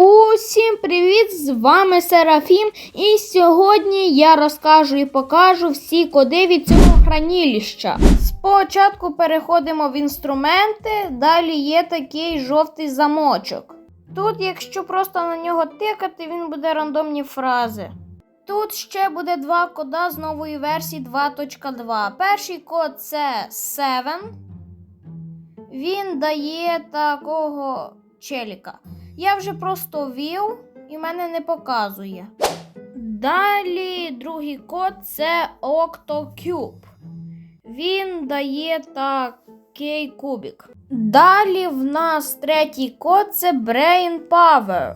Усім привіт! З вами Серафім. І сьогодні я розкажу і покажу всі коди від цього хранилища. Спочатку переходимо в інструменти, далі є такий жовтий замочок. Тут, якщо просто на нього тикати, він буде рандомні фрази. Тут ще буде два кода з нової версії 2.2. Перший код це 7. Він дає такого челіка. Я вже просто ввів і мене не показує. Далі другий код це OctoCube. Він дає такий кубик. Далі в нас третій код це Brain Power.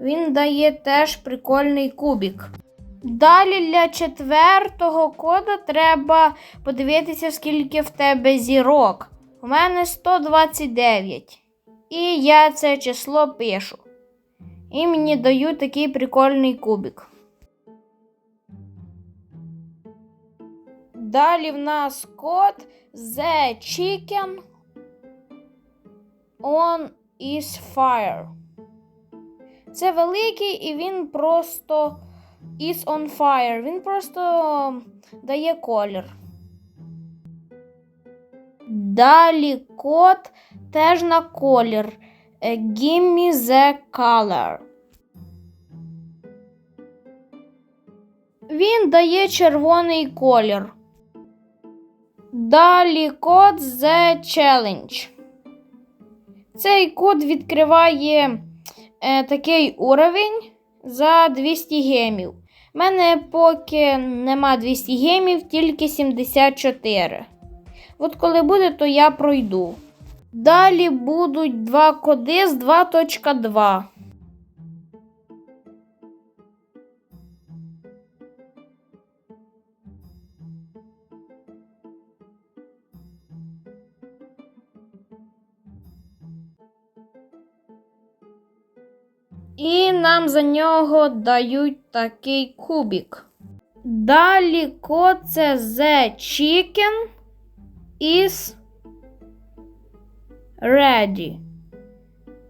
Він дає теж прикольний кубик. Далі для четвертого кода треба подивитися, скільки в тебе зірок. У мене 129. І я це число пишу. І мені дають такий прикольний кубик. Далі в нас код The Chicken on is fire. Це великий і він просто is on fire. Він просто дає колір. Далі код теж на колір. Е, Give me the color. Він дає червоний колір. Далі код The Challenge. Цей код відкриває е, такий уровень за 200 гемів. У мене поки нема 200 гемів, тільки 74. От коли буде, то я пройду. Далі будуть два коди з 2.2. І нам за нього дають такий кубик. Далі код це The Chicken is Ready.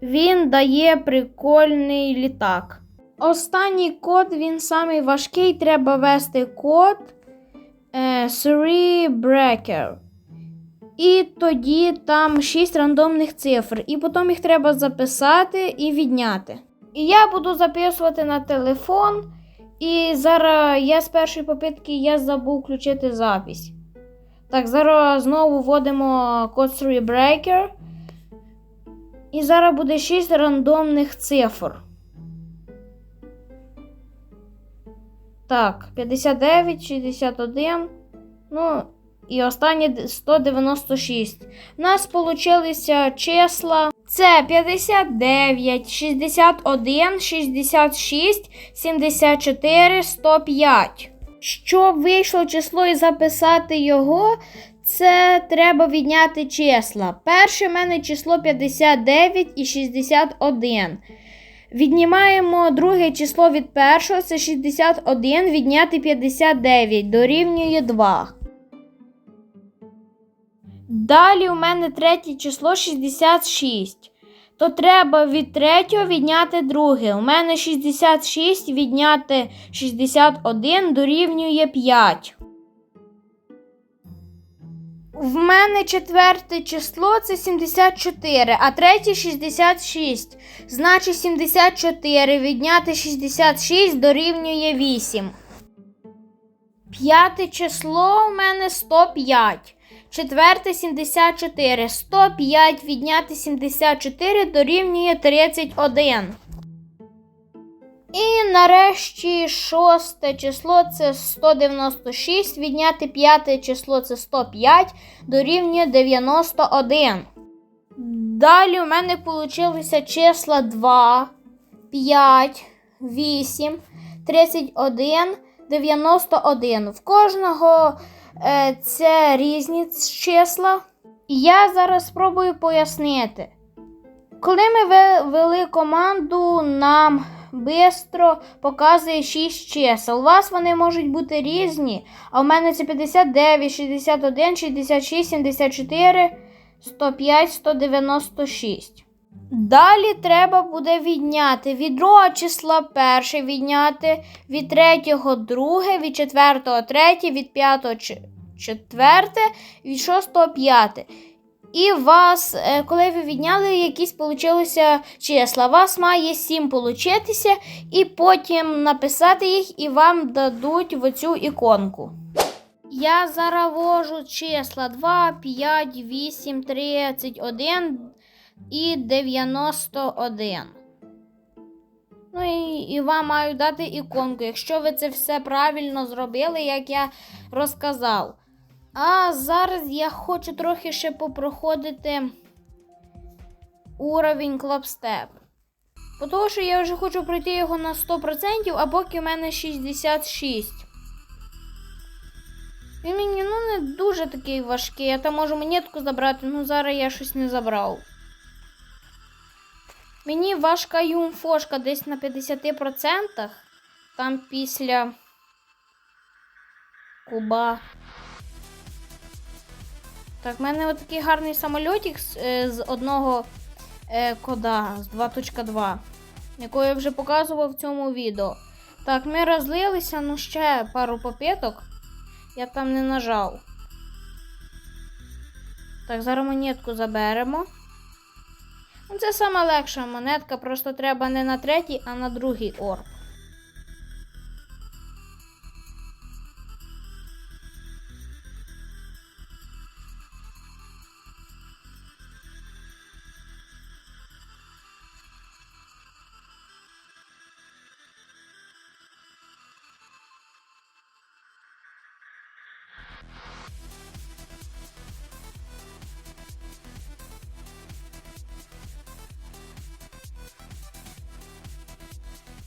Він дає прикольний літак. Останній код, він самий важкий. Треба ввести код е, Three Breaker. І тоді там 6 рандомних цифр. І потім їх треба записати і відняти. І я буду записувати на телефон. І зараз я з першої попитки я забув включити запись. Так, зараз знову вводимо код 3 Breaker. І зараз буде 6 рандомних цифр. Так, 59, 61. Ну, і останнє 196. У нас получилися числа. Це 59, 61, 66, 74, 105. Щоб вийшло число і записати його, це треба відняти числа. Перше в мене число 59 і 61. Віднімаємо друге число від першого, це 61, відняти 59, дорівнює 2. Далі у мене третє число 66. То треба від третього відняти друге. У мене 66 відняти 61 дорівнює 5. В мене четверте число це 74, а третє 66. Значить 74 відняти 66 дорівнює 8. П'яте число у мене 105. Четверте 74. 105 відняти 74 дорівнює 31. І нарешті шосте число це 196. Відняти п'яте число це 105 дорівнює 91. Далі у мене вийшло числа 2, 5, 8, 31, 91. В кожного е, це різні числа. І я зараз спробую пояснити. Коли ми ввели команду, нам бистро показує 6 чисел. У вас вони можуть бути різні, а у мене це 59, 61, 66, 74, 105, 196. Далі треба буде відняти від другого числа перше відняти, від третього друге, від четвертого третє, від п'ятого четверте, від шостого п'яте. І вас, е, коли ви відняли, якісь получилися числа. Вас має 7 получитися, і потім написати їх, і вам дадуть в оцю іконку. Я зараз ввожу числа 2, 5, 8, 31 і 91. Ну і, і вам маю дати іконку, якщо ви це все правильно зробили, як я розказав. А зараз я хочу трохи ще попроходити уровень клабстеп. Бо Тому що я вже хочу пройти його на 100%, а поки в мене 66. Він мені ну, не дуже такий важкий. Я там можу монетку забрати, ну зараз я щось не забрав. Мені важка юмфошка десь на 50%. Там після куба. Так, в мене отакий гарний самольотик з, е, з одного е, кода з 2.2, якого я вже показував в цьому відео. Так, ми розлилися, ну ще пару попиток. Я там не нажав. Так, зараз монетку заберемо. Ну, це сама легша монетка, просто треба не на третій, а на другий орб.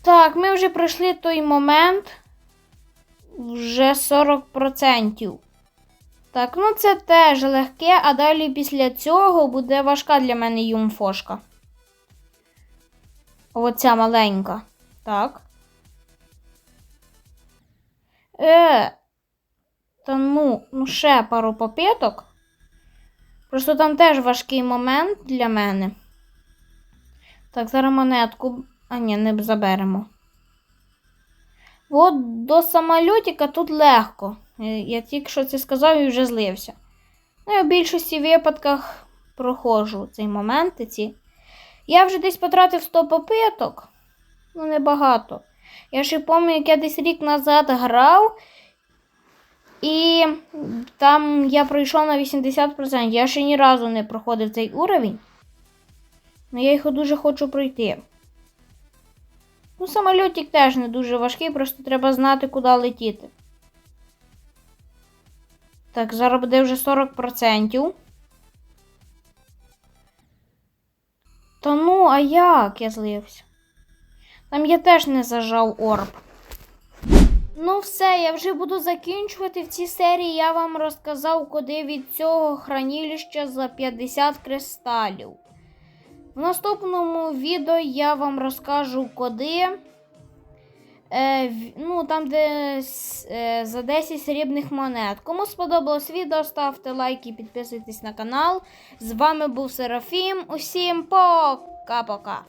Так, ми вже пройшли той момент. Вже 40%. Так, ну це теж легке, а далі після цього буде важка для мене юмфошка. Оця маленька. Так. Е. Та ну, ну ще пару попиток. Просто там теж важкий момент для мене. Так, зараз монетку. А ні, не заберемо. От до самольотика тут легко. Е, Я тільки що це сказав і вже злився. Ну, я в більшості випадках проходжу цей момент. Ці. Я вже десь потратив 100 попиток. Ну, небагато. Я ще пам'ятаю, як я десь рік назад грав. І там я пройшов на 80%. Я ще ні разу не проходив цей уровень. Але я його дуже хочу пройти. Ну, самольотик теж не дуже важкий, просто треба знати, куди летіти. Так, зараз буде вже 40%. Та ну, а як я злився? Там я теж не зажав орб. Ну, все, я вже буду закінчувати в цій серії. Я вам розказав, куди від цього хранилища за 50 кристалів. В наступному відео я вам розкажу, куди. Е, ну, там, де е, за 10 срібних монет. Кому сподобалось відео, ставте лайк і підписуйтесь на канал. З вами був Серафім. Усім пока-пока.